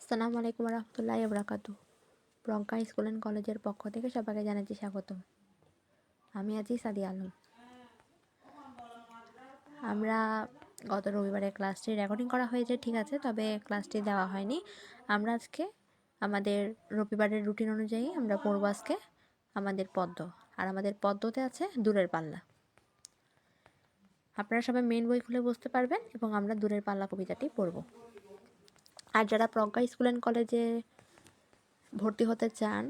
আসসালামু আলাইকুম রহমতুল্লাহ বরাকাতু প্রজ্ঞা school and কলেজের পক্ষ থেকে সবাইকে জানাচ্ছি স্বাগতম। আমি আছি সাদি আলম। আমরা গত রবিবারে ক্লাসটি রেকর্ডিং করা হয়েছে, ঠিক আছে? তবে ক্লাসটি দেওয়া হয়নি। আমরা আজকে আমাদের রবিবারের রুটিন অনুযায়ী আমরা পড়ব আজকে আমাদের পদ্ম। আর আমাদের পদ্মতে আছে দূরের পাল্লা। আপনারা সবাই মেন বই খুলে বসতে পারবেন এবং আমরা দূরের পাল্লা কবিতাটি পড়ব। আর যারা প্রজ্ঞা স্কুল অ্যান্ড কলেজে ভর্তি হতে চান,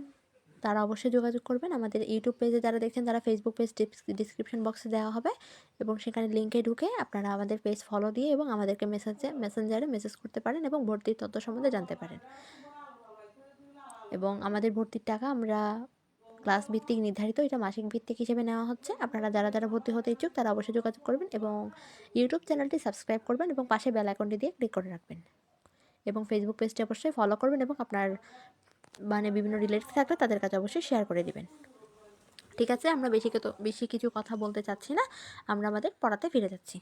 তারা অবশ্যই যোগাযোগ করবেন। আমাদের ইউটিউব পেজে যারা দেখছেন, তারা ফেসবুক পেজ ডিসক্রিপশন বক্সে দেওয়া হবে এবং সেখানে লিঙ্কে ঢুকে আপনারা আমাদের পেজ ফলো দিয়ে এবং আমাদেরকে মেসেজে মেসেঞ্জারে মেসেজ করতে পারেন এবং ভর্তির তথ্য সম্বন্ধে জানতে পারেন। এবং আমাদের ভর্তির টাকা আমরা ক্লাস ভিত্তিক নির্ধারিত এটা মাসিক ভিত্তিক হিসেবে নেওয়া হচ্ছে। আপনারা যারা যারা ভর্তি হতে ইচ্ছুক তারা অবশ্যই যোগাযোগ করবেন এবং ইউটিউব চ্যানেলটি সাবস্ক্রাইব করবেন এবং পাশে বেল আইকনটি দিয়ে ক্লিক করে রাখবেন। এবং ফেসবুক পেজটি অবশ্যই ফলো করবেন এবং আপনার মানে বিভিন্ন রিলেটিভ থাকলে তাদের কাছে অবশ্যই শেয়ার করে দিবেন। ঠিক আছে, আমরা বেশি বেশি কিছু কথা বলতে চাচ্ছি না। আমরা আমাদের পড়াতে ফিরে যাচ্ছি।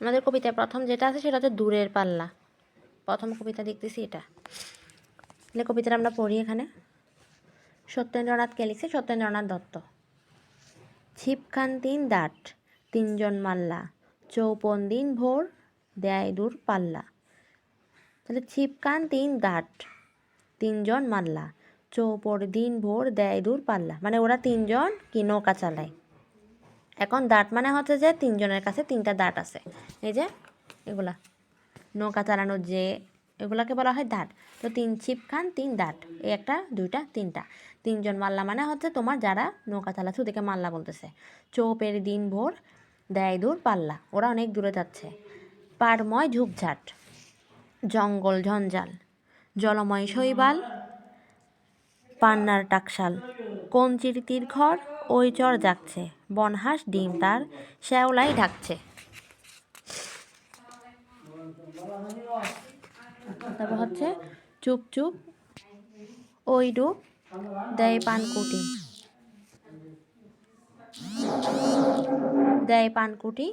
আমাদের কবিতায় প্রথম যেটা আছে সেটা হচ্ছে দূরের পাল্লা। প্রথম কবিতা দেখতেছি এটা। তাহলে কবিতাটা আমরা পড়ি এখানে। সত্যেন্দ্রনাথ কে লিখছে? সত্যেন্দ্রনাথ দত্ত। ছিপখান তিন দাট, তিনজন মাল্লা। চৌপন দিন ভোর দেয় দূর পাল্লা। তাহলে ছিপকান তিন দাট, তিনজন মাল্লা। চৌপর দিন ভোর দেয় দূর পাল্লা। মানে ওরা তিনজন কি নৌকা চালায়। এখন দাঁত মানে হচ্ছে যে তিনজনের কাছে তিনটা দাঁত আছে। এই যে এগুলা। নৌকা চালানোর যে এগুলাকে বলা হয় দাঁত। তো তিন ছিপ খান, তিন দাঁত। এই একটা, দুইটা, তিনটা। তিনজন মাল্লা মানে হচ্ছে তোমার যারা নৌকা চালাচ্ছে ওদেরকে মাল্লা বলতেছে। চোপের দিন ভোর, দেয় দূর পাল্লা। ওরা অনেক দূরে যাচ্ছে। পাড়ময় ঝুপঝাট, জঙ্গল ঝঞ্ঝাল, জলময় শৈবাল, পান্নার টাকশাল। কঞ্চির তীর ঘর ওই চর যাচ্ছে। বনহাঁস ডিম তার শ্যাওলাই ঢাকছে। তারপর হচ্ছে চুপ চুপ, ওই ডুব দেয় পানকুটি। দেয় পানকুটি,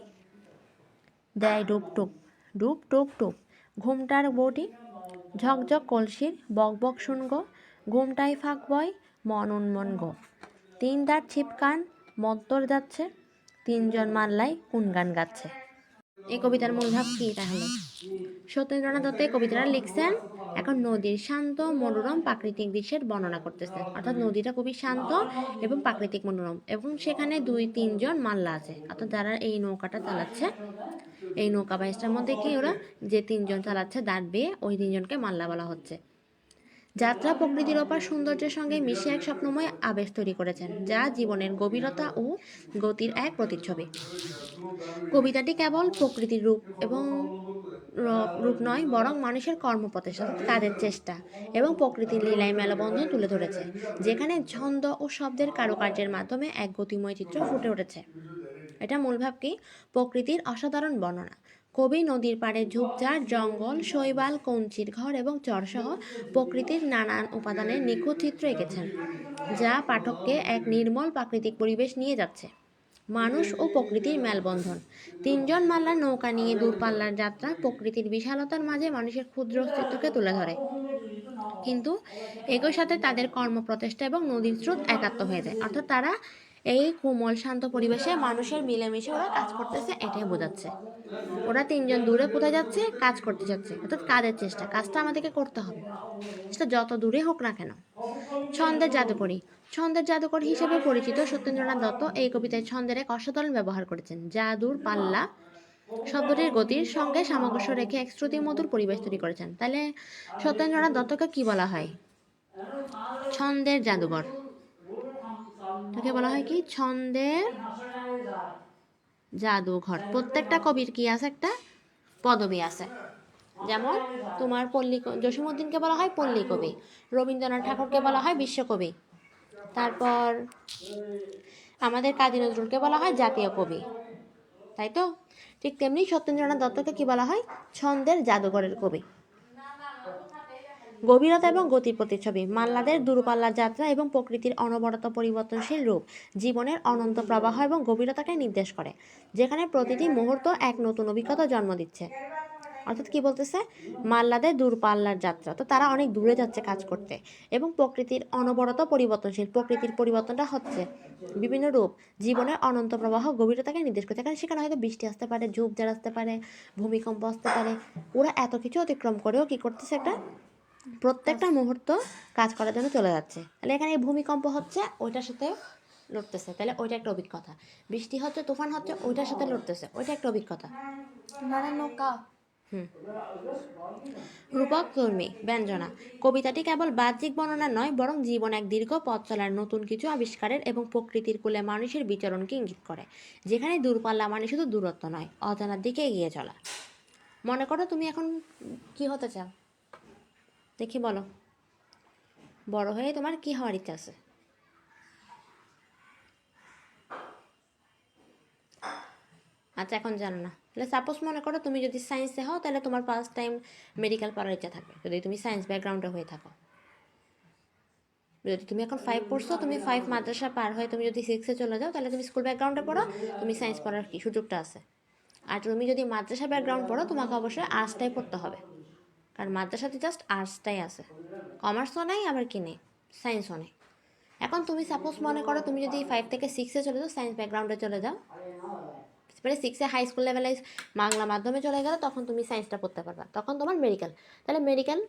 দেয় ডুব টুপ ডুব টুপ টুপ। ঘুমটার বটি ঝকঝক কলসির, বক বক শুন গো ঘুমটাই ফাঁক বয়, মন উন্মন গো। তিন দাঁত ছিপকান, মত্তর যাচ্ছে, তিনজন মাল্লাই কোন গান গাচ্ছে। এই কবিতার মূল ভাব কি তাহলে? সত্যেন্দ্রনাথ দত্ত এই কবিতাটা লিখছেন, এখন নদীর শান্ত, মনোরম, প্রাকৃতিক দৃশ্যের বর্ণনা করতেছেন। অর্থাৎ নদীটা খুবই শান্ত এবং প্রাকৃতিক মনোরম এবং সেখানে দুই, তিনজন মাল্লা আছে। অর্থাৎ যারা এই নৌকাটা চালাচ্ছে, এই নৌকা বাইশটার মধ্যে কি ওরা যে তিনজন চালাচ্ছে, দাঁড় বেয়ে ওই তিনজনকে মাল্লা বলা হচ্ছে। যাত্রা প্রকৃতির ওপর সৌন্দর্যের সঙ্গে মিশে এক স্বপ্নময় আবেশ তৈরি করেছেন, যা জীবনের গভীরতা ও গতির এক প্রতিচ্ছবি। কবিতাটি কেবল প্রকৃতির রূপ এবং রূপ নয়, বরং মানুষের কর্মপ্রচেষ্টা কাজের চেষ্টা এবং প্রকৃতির লীলায় মেলবন্ধন তুলে ধরেছে, যেখানে ছন্দ ও শব্দের কারুকার্যের মাধ্যমে এক গতিময় চিত্র ফুটে উঠেছে। এটা মূল ভাব কি? প্রকৃতির অসাধারণ বর্ণনা। কবি নদীর পাড়ে ঝোপঝাড়, জঙ্গল, শৈবাল, কঞ্চির ঘর এবং চরসহ প্রকৃতির নানান উপাদানের নিখুঁত চিত্র এঁকেছেন, যা পাঠককে এক নির্মল প্রাকৃতিক পরিবেশ নিয়ে যাচ্ছে। মানুষ ও প্রকৃতির মেলবন্ধন। তিনজন মাল্লার নৌকা নিয়ে দূরপাল্লার যাত্রা প্রকৃতির বিশালতার মাঝে মানুষের ক্ষুদ্র অস্তিত্বকে তুলে ধরে। কিন্তু একই সাথে তাদের কর্মপ্রচেষ্টা এবং নদীর স্রোত একাত্ম হয়ে যায়। অর্থাৎ তারা এই কোমল, শান্ত পরিবেশে মানুষের মিলেমিশে ওরা কাজ করতেছে, এটাই বোঝাচ্ছে। ওরা তিনজন দূরে কোথায় যাচ্ছে? কাজ করতে যাচ্ছে। অর্থাৎ কাজের চেষ্টা, কাজটা আমাদেরকে করতে হবে। সেটা যত দূরে হোক না কেন। ছন্দের জাদুকরী। ছন্দের জাদুকর হিসেবে পরিচিত সত্যেন্দ্রনাথ দত্ত এই কবিতায় ছন্দের এক অসাধারণ ব্যবহার করেছেন। জাদুর পাল্লা শব্দটির গতির সঙ্গে সামঞ্জস্য রেখে এক শ্রুতিমধুর পরিবেশ তৈরি করেছেন। তাহলে সত্যেন্দ্রনাথ দত্তকে কি বলা হয়? ছন্দের জাদুকর তাকে বলা হয় কি? ছন্দের জাদুঘর প্রত্যেকটা কবির কি আছে? একটা পদবী আছে। যেমন তোমার পল্লী জসীমউদ্দিনকে বলা হয় পল্লী কবি, রবীন্দ্রনাথ ঠাকুরকে বলা হয় বিশ্বকবি, তারপর আমাদের কাজী নজরুলকে বলা হয় জাতীয় কবি, তাই তো? ঠিক তেমনি সত্যেন্দ্রনাথ দত্তকে কি বলা হয়? ছন্দের জাদুঘরের কবি। গভীরতা এবং গতির প্রতিচ্ছবি, মাল্লাদের দূরপাল্লার যাত্রা এবং প্রকৃতির অনবরত পরিবর্তনশীল রূপ জীবনের অনন্ত প্রবাহ এবং গভীরতাকে নির্দেশ করে, যেখানে প্রতিটি মুহূর্ত এক নতুন অভিজ্ঞতা জন্ম দিচ্ছে। অর্থাৎ কি বলতেছে? মাল্লাদের দূরপাল্লার যাত্রা। তো তারা অনেক দূরে যাচ্ছে কাজ করতে এবং প্রকৃতির অনবরত পরিবর্তনশীল, প্রকৃতির পরিবর্তনটা হচ্ছে বিভিন্ন রূপ জীবনের অনন্ত প্রবাহ, গভীরতাকে নির্দেশ করছে। কারণ সেখানে হয়তো বৃষ্টি আসতে পারে, ঝোপঝাড় আসতে পারে, ভূমিকম্প আসতে পারে। ওরা এত কিছু অতিক্রম করেও কি করতেছে একটা প্রত্যেকটা মুহূর্ত কাজ করার জন্য চলে যাচ্ছে। তাহলে এখানে এই ভূমিকম্প হচ্ছে ওইটার সাথে লড়তেছে। তাহলে ওইটা একটা অভিজ্ঞতা। বৃষ্টি হচ্ছে তুফান হচ্ছে ওইটার সাথে লড়তেছে। ওইটা একটা অভিজ্ঞতা। নৌকা। হুম। রূপক কর্মী ব্যঞ্জনা। কবিতাটি কেবল বাহ্যিক বর্ণনা নয় বরং জীবন এক দীর্ঘ পথ চলার নতুন কিছু আবিষ্কারের এবং প্রকৃতির কুলে মানুষের বিচরণকে ইঙ্গিত করে। যেখানে দূরপাল্লা মানে শুধু দূরত্ব নয় অজানার দিকে এগিয়ে চলা। মনে করো তুমি এখন কি হতে চাও? দেখি বলো। বড় হয়ে তোমার কি হওয়ার ইচ্ছা আছে? আচ্ছা এখন জানো না। তাহলে সাপোজ মনে করো তুমি যদি সায়েন্সে হও, তাহলে তোমার ফার্স্ট টাইম মেডিকেল পড়ার ইচ্ছা থাকবে। যদি তুমি সায়েন্স ব্যাকগ্রাউন্ডে হয়ে থাকো। যদি তুমি এখন ফাইভ পড়ছো, তুমি ফাইভ মাদ্রাসা পার হয়ে তুমি যদি সিক্সে চলে যাও, তাহলে তুমি স্কুল ব্যাকগ্রাউন্ডে পড়ো, তুমি সায়েন্স পড়ার কি সুযোগটা আছে? আর তুমি যদি মাদ্রাসা ব্যাকগ্রাউন্ড পড়ো, তোমাকে অবশ্যই আর্টসটাই পড়তে হবে। কারণ মাদ্রাসাতে জাস্ট আর্টসটাই আছে। কমার্সও নাই, আবার কি নেই? সায়েন্সও নেই। এখন তুমি সাপোজ মনে করো তুমি যদি ফাইভ থেকে সিক্সে চলে যাও সায়েন্স ব্যাকগ্রাউন্ডে চলে যাও। মানে সিক্সে হাই স্কুল লেভেলে বাংলা মাধ্যমে চলে গেলে তখন তুমি সায়েন্সটা পড়তে পারবা। তখন তোমার মেডিকেল তাহলে মেডিকেল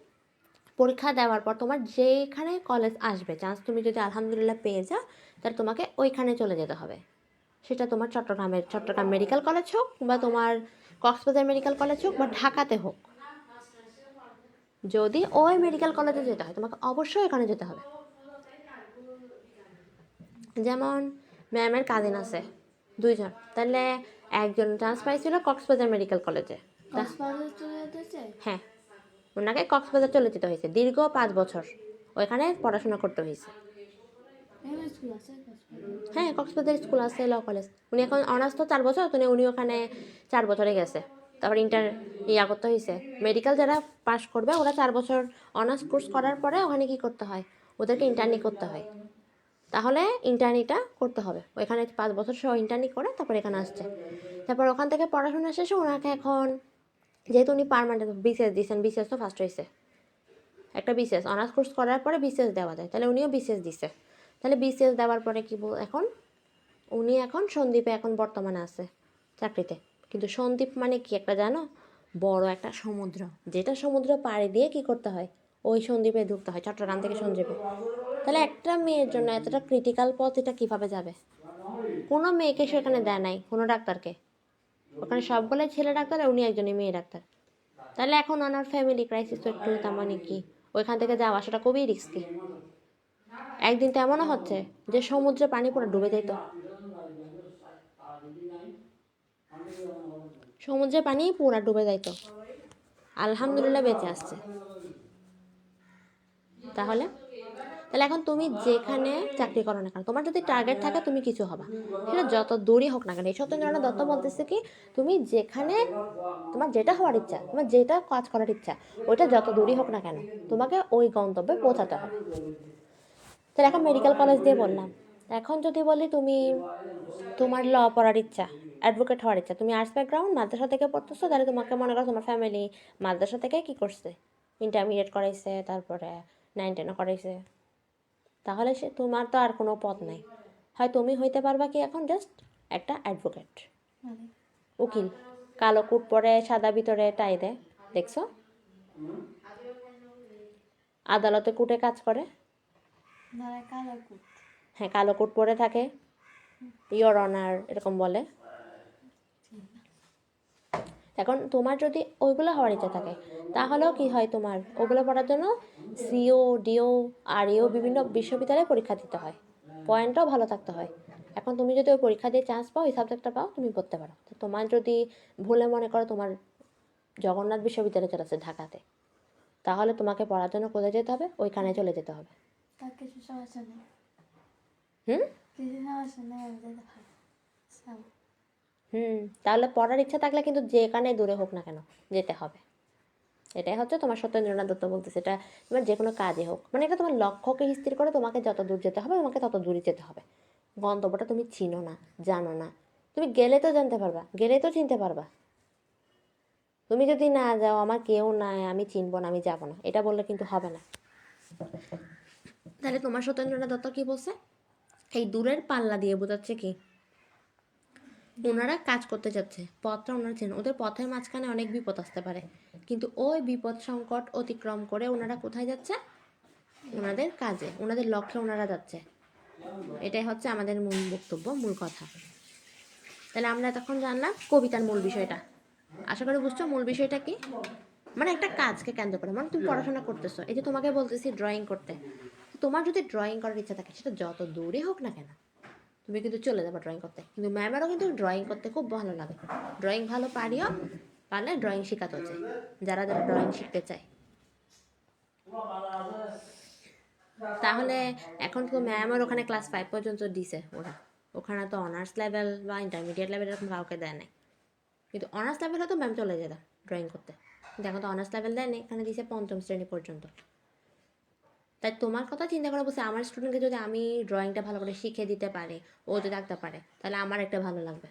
পরীক্ষা দেওয়ার পর তোমার যেখানে কলেজ আসবে চান্স তুমি যদি আলহামদুলিল্লাহ পেয়ে যাও, তাহলে তোমাকে ওইখানে চলে যেতে হবে। সেটা তোমার চট্টগ্রামের, চট্টগ্রাম মেডিকেল কলেজ হোক বা তোমার কক্সবাজার মেডিকেল কলেজ হোক বা ঢাকাতে হোক। যদি ওই মেডিকেল কলেজে যেতে হয় তোমাকে অবশ্যই এখানে যেতে হবে। যেমন ম্যামের কাজিন আছে দুইজন। তাহলে একজন চান্স পাইছিল কক্সবাজার মেডিকেল কলেজে হ্যাঁ ওনাকে কক্সবাজার চলে যেতে হয়েছে। দীর্ঘ পাঁচ বছর ওইখানে পড়াশোনা করতে হয়েছে। হ্যাঁ কক্সবাজার স্কুল আছে ল কলেজ উনি এখন অনার্স তো চার বছর তো উনি ওখানে চার বছরে গেছে। তারপর ইন্টার ইয়া করতে হয়েছে মেডিকেল যারা পাস করবে, ওরা চার বছর অনার্স কোর্স করার পরে ওখানে কি করতে হয়? ওদেরকে ইন্টার্নি করতে হয়। তাহলে ইন্টার্নিটা করতে হবে। ওইখানে পাঁচ বছর সহ ইন্টার্নি করে তারপর এখানে আসছে। তারপর ওখান থেকে পড়াশোনা শেষে ওনাকে এখন, যেহেতু উনি পারমানেন্ট বিসিএস দিয়েছেন বিসিএস তো ফার্স্ট হয়েছে একটা বিসিএস অনার্স কোর্স করার পরে বিসিএস দেওয়া যায়। তাহলে উনিও বিসিএস দিছে। তাহলে বিসিএস দেওয়ার পরে কি এখন, উনি এখন সন্দীপে এখন বর্তমানে আছে চাকরিতে। কিন্তু সন্দীপ মানে কি একটা জানো? বড় একটা সমুদ্র। যেটা সমুদ্র পাড়ি দিয়ে কি করতে হয়? ওই সন্দীপে ঢুকতে হয়, চট্টগ্রাম থেকে সন্দীপে তাহলে একটা মেয়ের জন্য এতটা ক্রিটিক্যাল পথ এটা কীভাবে যাবে? কোনো মেয়েকে সেখানে দেয় নাই, কোনো ডাক্তারকে। ওখানে সবগুলোই ছেলে ডাক্তার, উনি একজনই মেয়ে ডাক্তার। তাহলে এখন ওনার ফ্যামিলি ক্রাইসিস তো একটু মানে কি? ওইখান থেকে যাওয়া আসাটা খুবই রিস্কি একদিন তো এমনও হচ্ছে যে সমুদ্রে পানি পুরো ডুবে যেত সমুদ্রে পানি পুরা ডুবে যাইতো আলহামদুলিল্লাহ বেঁচে আসছে। তাহলে? তাহলে এখন তুমি যেখানে চাকরি করো না কেন, তোমার যদি টার্গেট থাকে তুমি কিছু হবা। সেটা যত দূরই হোক না কেন, এই সত্যেন্দ্রনাথ দত্ত বলতেছে কি, তুমি যেখানে তোমার যেটা হওয়ার ইচ্ছা, তোমার যেটা কাজ করার ইচ্ছা, ওইটা যত দূরই হোক না কেন, তোমাকে ওই গন্তব্যে পৌঁছাতে হবে। তাহলে এখন মেডিকেল কলেজ দিয়ে বললাম। এখন যদি বলি তুমি তোমার ল পড়ার ইচ্ছা অ্যাডভোকেট হওয়ার ইচ্ছা, তুমি আর্টস ব্যাকগ্রাউন্ড মাদ্রাসা থেকে পড়তেছো, তাহলে তোমাকে মনে করো তোমার ফ্যামিলি মাদ্রাসা থেকে কি করছে? ইন্টারমিডিয়েট করাইছে, তারপরে নাইন টেনও করাইছে। তাহলে সে তোমার তো আর কোনো পথ নাই। হয় তুমি হইতে পারবা কি এখন? জাস্ট একটা অ্যাডভোকেট উকিল। কালো কুট পরে সাদা ভিতরে টাই দেয়, দেখছ? আদালতে কুটে কাজ করে। কালো কুট। হ্যাঁ কালো কোট পরে থাকে। ইয়র অনার এরকম বলে। এখন তোমার যদি ওইগুলো হওয়ার ইচ্ছা থাকে, তাহলেও কি হয় তোমার? ওগুলো পড়ার জন্য সিও ডিও আর ইও বিভিন্ন বিশ্ববিদ্যালয়ে পরীক্ষা দিতে হয়। পয়েন্টটাও ভালো থাকতে হয়। এখন তুমি যদি ওই পরীক্ষা দিয়ে চান্স পাও ওই সাবজেক্টটা পাও, তুমি পড়তে পারো। তো তোমার যদি ভুলে মনে করো তোমার জগন্নাথ বিশ্ববিদ্যালয় চলেছে ঢাকাতে, তাহলে তোমাকে পড়ার জন্য কোথায় যেতে হবে? ওইখানে চলে যেতে হবে। তার কিছু সমস্যা নেই। হুম? হুম, তাহলে পড়ার ইচ্ছা থাকলে কিন্তু যেখানে দূরে হোক না কেন, যেতে হবে। এটাই হচ্ছে তোমার সত্যেন্দ্রনাথ দত্ত বলতেছে, এটা তোমার যে কোনো কাজে হোক। মানে এটা তোমার লক্ষ্যকে স্থির করে তোমাকে যত দূর যেতে হবে, তোমাকে তত দূরে যেতে হবে। গন্তব্যটা তুমি চিনো না, জানো না। তুমি গেলে তো জানতে পারবা, গেলে তো চিনতে পারবা। তুমি যদি না যাও, আমার কেউ নাই, আমি চিনবো না, আমি যাব না। এটা বললে কিন্তু হবে না। তাহলে তোমার সত্যেন্দ্রনাথ দত্ত কি বলছে? এই দূরের পাল্লা দিয়ে বোঝাচ্ছে কি? ওনারা কাজ করতে যাচ্ছে, পথটা ওনারা চেন ওদের পথের মাঝখানে অনেক বিপদ আসতে পারে। কিন্তু ওই বিপদ সংকট অতিক্রম করে ওনারা কোথায় যাচ্ছে? ওনাদের কাজে, ওনাদের লক্ষ্যে ওনারা যাচ্ছে। এটাই হচ্ছে আমাদের মূল বক্তব্য, মূল কথা। তাহলে আমরা তখন জানলাম কবিতার মূল বিষয়টা। আশা করি বুঝছ মূল বিষয়টা কি? মানে একটা কাজকে কেন্দ্র করে। মানে তুমি পড়াশোনা করতেছো। এই যে তোমাকে বলতেছি ড্রয়িং করতে। তোমার যদি ড্রয়িং করার ইচ্ছা থাকে, সেটা যত দূরে হোক না কেন, তুমি কিন্তু চলে যাবে ড্রয়িং করতে। কিন্তু ম্যামেরও কিন্তু ড্রয়িং করতে খুব ভালো লাগে। ড্রয়িং ভালো পারিও, পারলে ড্রয়িং শেখাতে চাই। যারা যারা ড্রয়িং শিখতে চায়। তাহলে এখন তো ম্যামের ওখানে ক্লাস ফাইভ পর্যন্ত দিছে ওরা। ওখানে তো অনার্স লেভেল বা ইন্টারমিডিয়েট লেভেল এরকম কাউকে দেয় নাই। কিন্তু অনার্স লেভেল হয়তো ম্যাম চলে যেত ড্রয়িং করতে। কিন্তু এখন তো অনার্স লেভেল দেয় দেয়নি, এখানে দিছে পঞ্চম শ্রেণি পর্যন্ত। তাই তোমার কথা চিন্তা করে বসে আমার স্টুডেন্টকে যদি আমি ড্রয়িংটা ভালো করে শিখে দিতে পারি, ও যদি আঁকতে পারে, তাহলে আমার একটা ভালো লাগবে।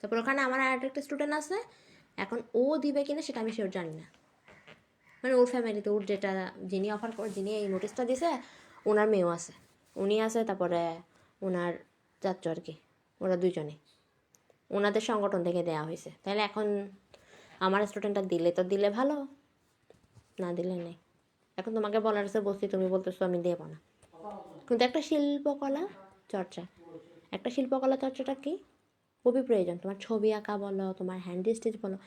তারপর ওখানে আমার আর একটা স্টুডেন্ট আছে, এখন ও দিবে কিনা সেটা আমি সেও জানি না। মানে ওর ফ্যামিলিতে ওর যেটা, যিনি অফার করে, যিনি এই নোটিশটা দিছে, ওনার মেয়েও আছে। উনি আছে, তারপরে ওনার চাচ্ছ আর কি, ওরা দুজনে ওনাদের সংগঠন থেকে দেওয়া হয়েছে। তাহলে এখন আমার স্টুডেন্টটা দিলে তো দিলে ভালো, না দিলে নেই। এখন তোমাকে বলার আছে বসছি তুমি বলতেছো আমি দেবো না। কিন্তু একটা শিল্পকলা চর্চা। একটা শিল্পকলা চর্চাটা কি? খুবই প্রয়োজন। তোমার ছবি আঁকা বলো, তোমার হ্যান্ড স্টিচ বলো,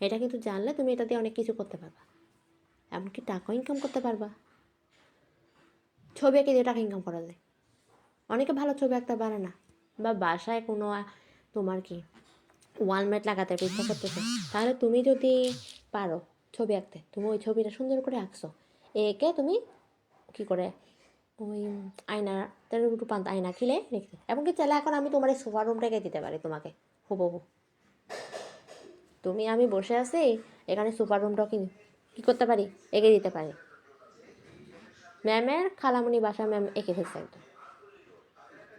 এটা কিন্তু জানলে তুমি এটা দিয়ে অনেক কিছু করতে পারবা। এমনকি টাকা ইনকাম করতে পারবা। ছবি এঁকে দিয়ে টাকা ইনকাম করা যায় অনেকে ভালো ছবি আঁকতে পারে না। বা বাসায় কোনো, তোমার কি ওয়ালমেট লাগাতে ইচ্ছা করতেছে। তাহলে তুমি যদি পারো ছবি আঁকতে, তুমি ওই ছবিটা সুন্দর করে আঁকছো। একে তুমি কি করে? ওই আয়না, তার রূপান্ত আয়না কিলে রেখে দাও। এমনকি চাইলে এখন আমি তোমার এই সোফা রুমটাকে দিতে পারি তোমাকে, হুবহু। তুমি আমি বসে আছি, এখানে সুপার রুমটাও কি কী করতে পারি? এঁকে দিতে পারি। ম্যামের খালামুনি বাসা ম্যাম এঁকে ফেলছে একদম।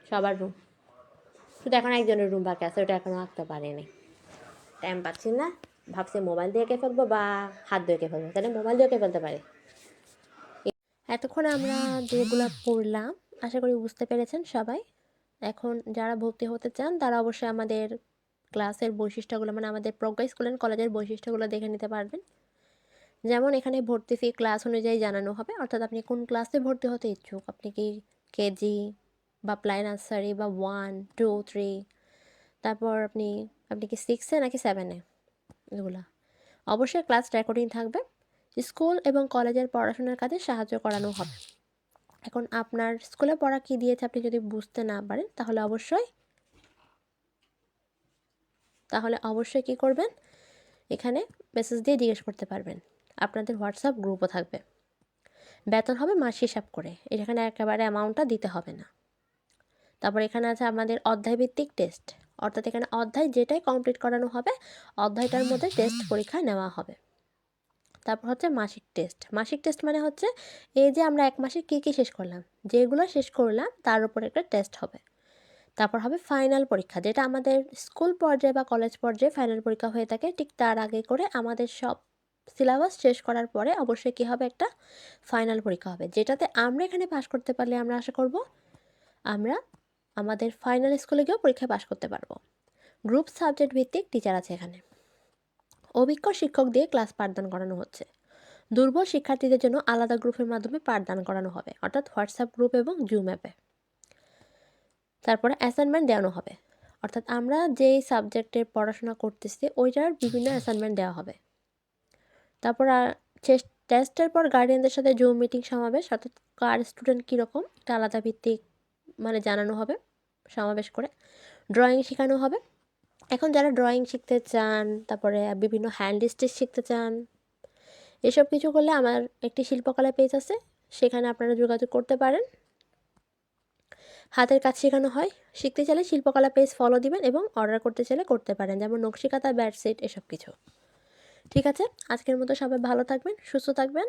সবার রুম শুধু এখন একজনের রুম বাকি আছে, ওটা এখনও আঁকতে পারিনি। টাইম পাচ্ছি না। ভাবছি মোবাইল দিয়ে এঁকে ফেলব বা হাত দিয়ে এঁকে ফেলব। তাহলে মোবাইল দিয়ে এঁকে ফেলতে পারি। এতক্ষণ আমরা যেগুলো পড়লাম, আশা করি বুঝতে পেরেছেন সবাই। এখন যারা ভর্তি হতে চান, তারা অবশ্যই আমাদের ক্লাসের বৈশিষ্ট্যগুলো মানে আমাদের প্রজ্ঞা স্কুল অ্যান্ড কলেজের বৈশিষ্ট্যগুলো দেখে নিতে পারবেন। যেমন এখানে ভর্তি ফি ক্লাস অনুযায়ী জানানো হবে, অর্থাৎ আপনি কোন ক্লাসে ভর্তি হতে ইচ্ছুক? আপনি কি কেজি বা প্লাই নার্সারি বা ওয়ান টু থ্রি তারপর আপনি আপনি কি সিক্সে নাকি সেভেনে এগুলা। অবশ্যই ক্লাস রেকর্ডিং থাকবে। স্কুল এবং কলেজের পড়াশোনার কাজে সাহায্য করানো হবে। এখন আপনার স্কুলে পড়া কী দিয়েছে আপনি যদি বুঝতে না পারেন, তাহলে অবশ্যই তাহলে অবশ্যই কী করবেন? এখানে মেসেজ দিয়ে জিজ্ঞেস করতে পারবেন। আপনাদের হোয়াটসঅ্যাপ গ্রুপও থাকবে। বেতন হবে মাস হিসাব করে। এখানে একেবারে অ্যামাউন্টটা দিতে হবে না। তারপর এখানে আছে আমাদের অধ্যায়ভিত্তিক টেস্ট অর্থাৎ এখানে অধ্যায় যেটাই কমপ্লিট করানো হবে, অধ্যায়টার মধ্যে টেস্ট পরীক্ষা নেওয়া হবে। তারপর হচ্ছে মাসিক টেস্ট মাসিক টেস্ট মানে হচ্ছে এই যে আমরা এক মাসে কী কী শেষ করলাম, যেগুলো শেষ করলাম তার উপর একটা টেস্ট হবে। তারপর হবে ফাইনাল পরীক্ষা, যেটা আমাদের স্কুল পর্যায়ে বা কলেজ পর্যায়ে ফাইনাল পরীক্ষা হয়ে থাকে, ঠিক তার আগে করে আমাদের সব সিলেবাস শেষ করার পরে অবশ্যই কী হবে একটা ফাইনাল পরীক্ষা হবে, যেটাতে আমরা এখানে পাশ করতে পারলে আমরা আশা করব আমরা আমাদের ফাইনাল স্কুলে গিয়েও পরীক্ষায় পাশ করতে পারব। গ্রুপ সাবজেক্ট ভিত্তিক টিচার আছে এখানে। অভিজ্ঞ শিক্ষক দিয়ে ক্লাস পাঠদান করানো হচ্ছে। দুর্বল শিক্ষার্থীদের জন্য আলাদা গ্রুপের মাধ্যমে পাঠদান করানো হবে, অর্থাৎ হোয়াটসঅ্যাপ গ্রুপ এবং জুম অ্যাপে। তারপরে অ্যাসাইনমেন্ট দেওয়ানো হবে, অর্থাৎ আমরা যেই সাবজেক্টের পড়াশোনা করতেছি, ওইটার বিভিন্ন অ্যাসাইনমেন্ট দেওয়া হবে। তারপর টেস্টের পর গার্ডিয়ানদের সাথে জুম মিটিং সমাবেশ, অর্থাৎ কার স্টুডেন্ট কীরকম, এটা আলাদা ভিত্তিক মানে জানানো হবে, সমাবেশ করে। ড্রয়িং শেখানো হবে। এখন যারা ড্রয়িং শিখতে চান, তারপরে বিভিন্ন হ্যান্ড স্টিচ শিখতে চান, এসব কিছু করলে আমার একটি শিল্পকলা পেজ আছে, সেখানে আপনারা যোগাযোগ করতে পারেন। হাতের কাজ শেখানো হয়, শিখতে চাইলে শিল্পকলা পেজ ফলো দিবেন এবং অর্ডার করতে চাইলে করতে পারেন, যেমন নকশিকাতা ব্যাডসিট এসব কিছু। ঠিক আছে? আজকের মতো সবাই ভালো থাকবেন, সুস্থ থাকবেন।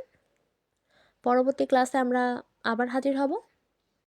পরবর্তী ক্লাসে আমরা আবার হাজির হব।